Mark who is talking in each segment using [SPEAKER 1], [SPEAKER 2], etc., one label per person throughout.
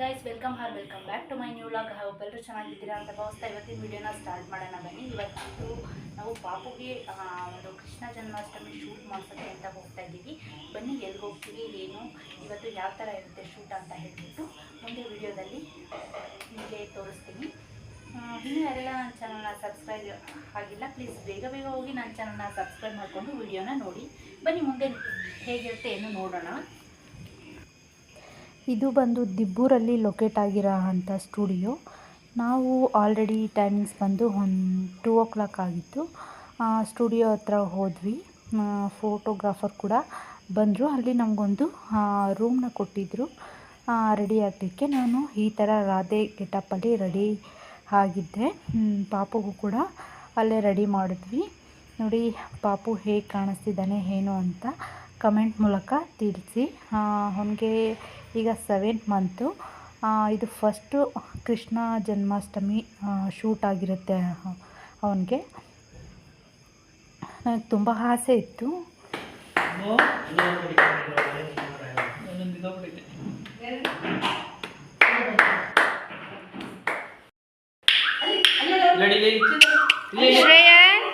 [SPEAKER 1] Guys welcome R welcome back to my new vlog ಒಬ್ಬೆಲ್ಲರೂ ಚೆನ್ನಾಗಿದ್ದೀರಾ ಅಂತ ಭಾವಿಸ್ತಾ ಇವತ್ತಿನ ವಿಡಿಯೋನ ಸ್ಟಾರ್ಟ್ ಮಾಡೋಣ ಬನ್ನಿ. ಇವತ್ತು ನಾವು ಪಾಪುಗೆ ಒಂದು ಕೃಷ್ಣ ಜನ್ಮಾಷ್ಟಮಿ ಶೂಟ್ ಮಾಡ್ಸೋಕ್ಕೆ ಅಂತ ಹೋಗ್ತಾ ಇದ್ದೀವಿ. ಬನ್ನಿ, ಎಲ್ಲಿಗೆ ಹೋಗ್ತೀವಿ ಏನು ಇವತ್ತು ಯಾವ ಥರ ಇರುತ್ತೆ ಶೂಟ್ ಅಂತ ಹೇಳಿಬಿಟ್ಟು ಮುಂದೆ ವಿಡಿಯೋದಲ್ಲಿ ನಿಮಗೆ ತೋರಿಸ್ತೀನಿ. ಇನ್ನೂ ಯಾರೆಲ್ಲ ನನ್ನ ಚಾನಲ್ನ ಸಬ್ಸ್ಕ್ರೈಬ್ ಆಗಿಲ್ಲ ಪ್ಲೀಸ್ ಬೇಗ ಬೇಗ ಹೋಗಿ ನನ್ನ ಚಾನಲ್ನ ಸಬ್ಸ್ಕ್ರೈಬ್ ಮಾಡಿಕೊಂಡು ವಿಡಿಯೋನ ನೋಡಿ. ಬನ್ನಿ, ಮುಂದೆ ಹೇಗಿರುತ್ತೆ ಏನು ನೋಡೋಣ.
[SPEAKER 2] ಇದು ಬಂದು ದಿಬ್ಬೂರಲ್ಲಿ ಲೊಕೇಟ್ ಆಗಿರೋ ಅಂಥ ಸ್ಟುಡಿಯೋ. ನಾವು ಆಲ್ರೆಡಿ ಟೈಮಿಂಗ್ಸ್ ಬಂದು ಒನ್ ಟೂ ಓ ಕ್ಲಾಕ್ ಆಗಿತ್ತು. ಸ್ಟುಡಿಯೋ ಹತ್ರ ಹೋದ್ವಿ. ಫೋಟೋಗ್ರಾಫರ್ ಕೂಡ ಬಂದರು. ಅಲ್ಲಿ ನಮಗೊಂದು ರೂಮ್ನ ಕೊಟ್ಟಿದ್ದರು ರೆಡಿ ಆಗಲಿಕ್ಕೆ ನಾನು ಈ ಥರ ರಾಧೆ ಗೆಟಪ್ಪಲ್ಲಿ ರೆಡಿ ಆಗಿದ್ದೆ. ಪಾಪುಗೂ ಕೂಡ ಅಲ್ಲೇ ರೆಡಿ ಮಾಡಿದ್ವಿ. ನೋಡಿ, ಪಾಪು ಹೇಗೆ ಕಾಣಿಸ್ತಿದ್ದಾನೆ, ಏನು ಅಂತ ಕಮೆಂಟ್ ಮೂಲಕ ತಿಳಿಸಿ. ಅವನಿಗೆ ಈಗ ಸೆವೆಂತ್ ಮಂತು ಇದು ಫಸ್ಟು ಕೃಷ್ಣ ಜನ್ಮಾಷ್ಟಮಿ ಶೂಟ್ ಆಗಿರುತ್ತೆ ಅವನಿಗೆ ನನಗೆ ತುಂಬ ಆಸೆ ಇತ್ತು
[SPEAKER 3] ಶ್ರೇಯನ್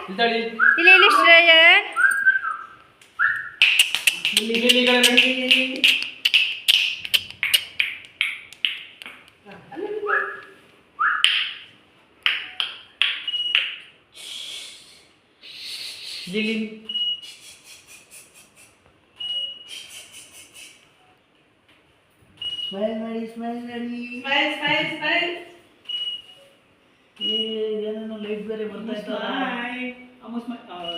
[SPEAKER 3] ಇಲ್ಲಿ ಇಲ್ಲಿ ಶ್ರೇಯನ್
[SPEAKER 4] ಸ್ಮೈಲ್ ಮಾಡಿ ಸ್ಮೈಲ್ ಮಾಡಿ ಏ, ಏನೇನೋ ಲೈಟ್ ಬೇರೆ ಬರ್ತಾ ಇತ್ತಲ್ಲ.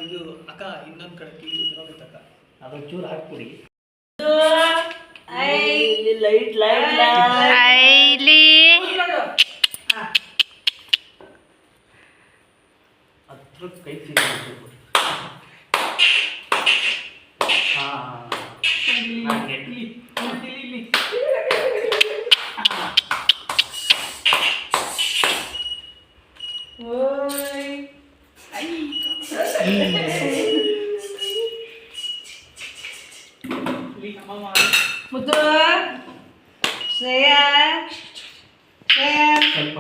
[SPEAKER 5] ಇದು ಅಕ್ಕ ಇನ್ನೊಂದ್ ಕಡೆ ಕಿವಿ ಅಕ್ಕ
[SPEAKER 4] ಅದು ಚೂರು ಹಾಕ್ಬಿಡಿ. ಲೈಟ್ ಲೈಟ್
[SPEAKER 3] ಐಲಿ.
[SPEAKER 4] ಹತ್ರ ಕೈ ಸಿಗಬೇಕು ಹಾಗೆ
[SPEAKER 3] ಮುದ್ದು. ಶ್ರೇಯಾ.
[SPEAKER 4] ಸ್ವಲ್ಪ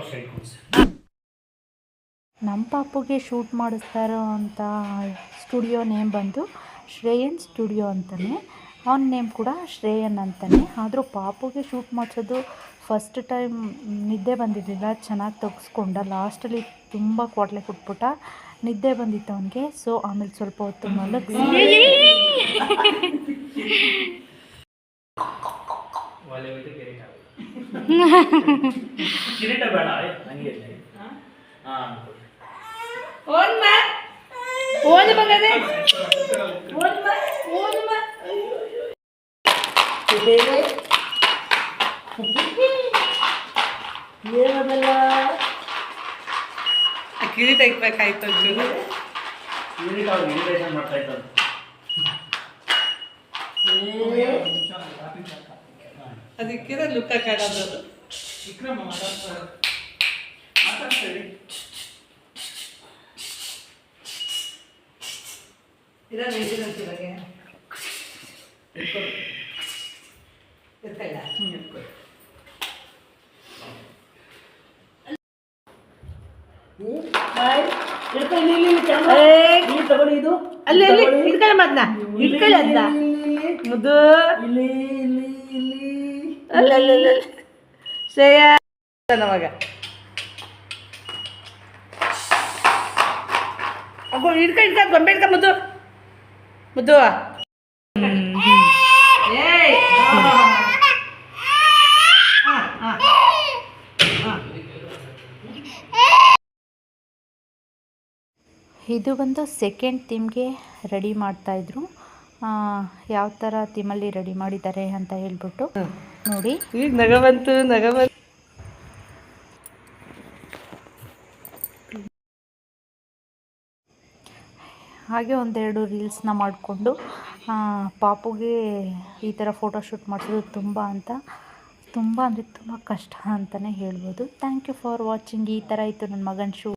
[SPEAKER 2] ನಮ್ಮ ಪಾಪುಗೆ ಶೂಟ್ ಮಾಡಿಸ್ತಾರೋ ಅಂತ ಸ್ಟುಡಿಯೋ ನೇಮ್ ಬಂದು ಶ್ರೇಯನ್ ಸ್ಟುಡಿಯೋ ಅಂತಲೇ ಅವನ ನೇಮ್ ಕೂಡ ಶ್ರೇಯನ್ ಅಂತಾನೆ. ಆದರೂ ಪಾಪುಗೆ ಶೂಟ್ ಮಾಡಿಸೋದು ಫಸ್ಟ್ ಟೈಮ್ ನಿದ್ದೆ ಬಂದಿರಲಿಲ್ಲ, ಚೆನ್ನಾಗಿ ತೆಗೆಸ್ಕೊಂಡ. ಲಾಸ್ಟಲ್ಲಿ ತುಂಬ ಕೊಡಲೆ ಕೊಟ್ಬಿಟ್ಟ. ನಿದ್ದೆ ಬಂದಿತ್ತು ಅವನಿಗೆ. ಸೊ ಆಮೇಲೆ ಸ್ವಲ್ಪ ಹೊತ್ತು ಮಲಗಿಸಿ
[SPEAKER 4] ಓದ್ ಓದ್ ಕಿರೀಟ ಕಿರೀಟ ಬೇಡ ಹಂಗೆ ಇರ್ಲಿ. ಹಾ
[SPEAKER 3] ಓನ್ಮ ಓನ್ ಮಗನೇ ಓನ್ಮ ಓನ್ಮ
[SPEAKER 4] ಏನದಲ್ಲ
[SPEAKER 3] ಕಿರಿ ತೆಗಿಬೇಕಾಯ್ತು ಒಂಚೂರು
[SPEAKER 4] ಕಿರೀಟ ಅವ್ರು ಇನ್ವಿಟೇಷನ್ ಮಾಡ್ತಾ ಇದ್ದಾರೆ
[SPEAKER 3] ಅದಕ್ಕಿಂತ ಲುಕ್ಕ ಕಾಣೋದು
[SPEAKER 5] ವಿಕ್ರಮ ಮಾತಾಡ್ತಾರೆ ಮಾತಾಡ್ತಾರೆ
[SPEAKER 3] ಇರೋ ಮೆಣಸಿನಂತ ಇವಾಗೆ
[SPEAKER 4] ಇದು
[SPEAKER 3] ಅಲ್ಲಿ ಅಲ್ಲಿ
[SPEAKER 4] ಇಲ್ಲಿ, ಇಲ್ಲಿ ಇಲ್ಲಿ
[SPEAKER 3] ಅಬ್ಬೋ ಹಿಡ್ಕ ಹಿಡ್ಕ ಗೊಂಬೆ ಹಿಡ್ಕ ಮುದ್ದು. ಮುದ್ದು.
[SPEAKER 2] ಇದು ಬಂದು ಸೆಕೆಂಡ್ ಥೀಮ್ಗೆ ರೆಡಿ ಮಾಡ್ತಾಯಿದ್ರು ಯಾವ ಥರ ಥೀಮಲ್ಲಿ ರೆಡಿ ಮಾಡಿದ್ದಾರೆ ಅಂತ ಹೇಳ್ಬಿಟ್ಟು ನೋಡಿ.
[SPEAKER 3] ಈಗ ನಗ ಬಂತು ನಗ ಬಂತು
[SPEAKER 2] ಹಾಗೆ ಒಂದೆರಡು ರೀಲ್ಸ್ನ ಮಾಡಿಕೊಂಡು ಪಾಪುಗೆ ಈ ಥರ ಫೋಟೋಶೂಟ್ ಮಾಡಿಸೋದು ತುಂಬ ಅಂತ ತುಂಬ ಅಂದರೆ ತುಂಬ ಕಷ್ಟ ಅಂತಲೇ ಹೇಳ್ಬೋದು. ಥ್ಯಾಂಕ್ ಯು ಫಾರ್ ವಾಚಿಂಗ್ ಈ ಥರ ಇತ್ತು ನನ್ನ ಮಗನ ಶೂ